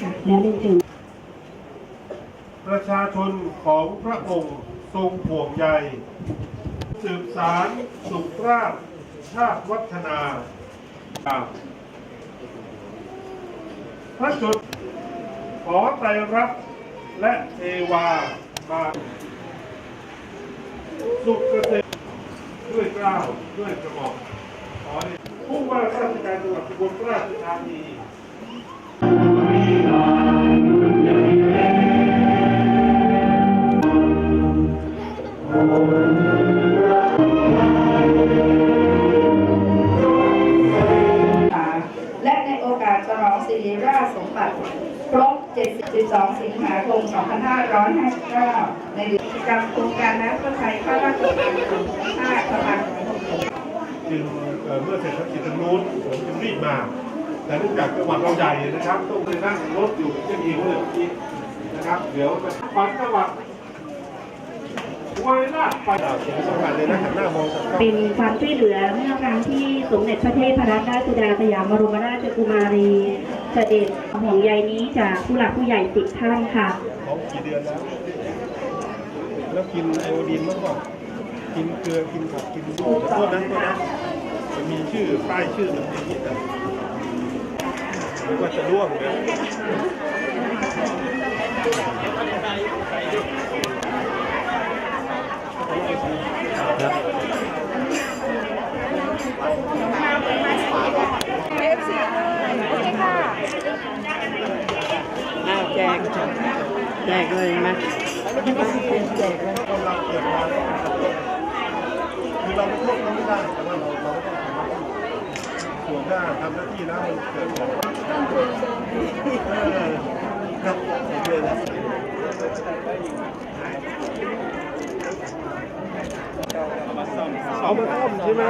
แล้วเรียนเชิญประชาชนของพระองค์ทรงห่วงใย สืบสารสุขราชชาติวัฒนาพระจุดขอไตรรัตและเทวามาสุขเกษมด้วยกล้าวด้วยกระหม่อมขอผู้ว่าราชการจังหวัดอุบลราชธานี ริราชสมบัติครบ 72 สิงหาคม 2559 ในเดือนกิจกรรมโครงการน้ำพระทัยพระราชทานส่วนภูมิประมาณจึงเมื่อเสร็จภารกิจตรงนู้นผมจึงรีบมา แต่เนื่องจากจังหวัดเราใหญ่นะครับ ต้องไปนั่งรถอยู่จะหิวเลยเมื่อกี้นะครับ เดี๋ยวจะปันจังหวัดเสียงสำคัญเลยนามองสักเป็นความช่วยเหลือเมื่อครั้งที่สมเด็จพระเทพรัตนราชสุดาสยามบรมราชกุมารี เสด็จห่วงใยนี้จากผู้หลักผู้ใหญ่สิบท่านค่ะของกี่เดือนแล้ว แล้วกินไอโอดีนมั้งก่อนกินเกลือกินผักกินโทษนะโทษนะจะมีชื่อป้ายชื่อมันอย่างนี้แต่หรือว่าจะร่วงเนี่ย แจกแจกเลยไหมคนเราเกิดมาคือเราไม่โทษเขาไม่ได้แต่ว่าเราเราก็ต้องทำหน้าที่ส่วนถ้าทำหน้าที่แล้วมันเกิดของเออครับโอเคนะเอามาซ่อมใช่ไหม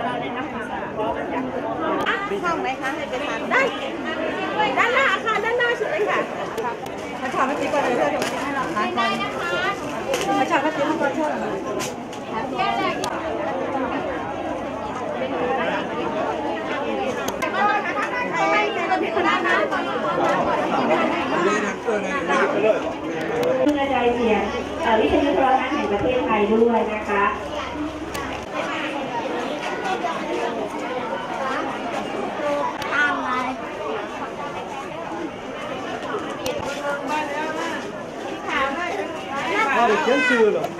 ช่องไหนคะให้ไปทานได้ด้านหน้าค่ะด้านหน้าสุดเลยค่ะมาชอบมาจีก่อนเลยเพื่อนให้เราทานก่อนมาชอบมาจีก่อนเพื่อนไม่เป็นระเบียบด้านหน้าก่อนเพื่อกระจายเสียงเอ่อวิทยุโทรทัศน์แห่งประเทศไทยด้วยนะคะ 坚持了。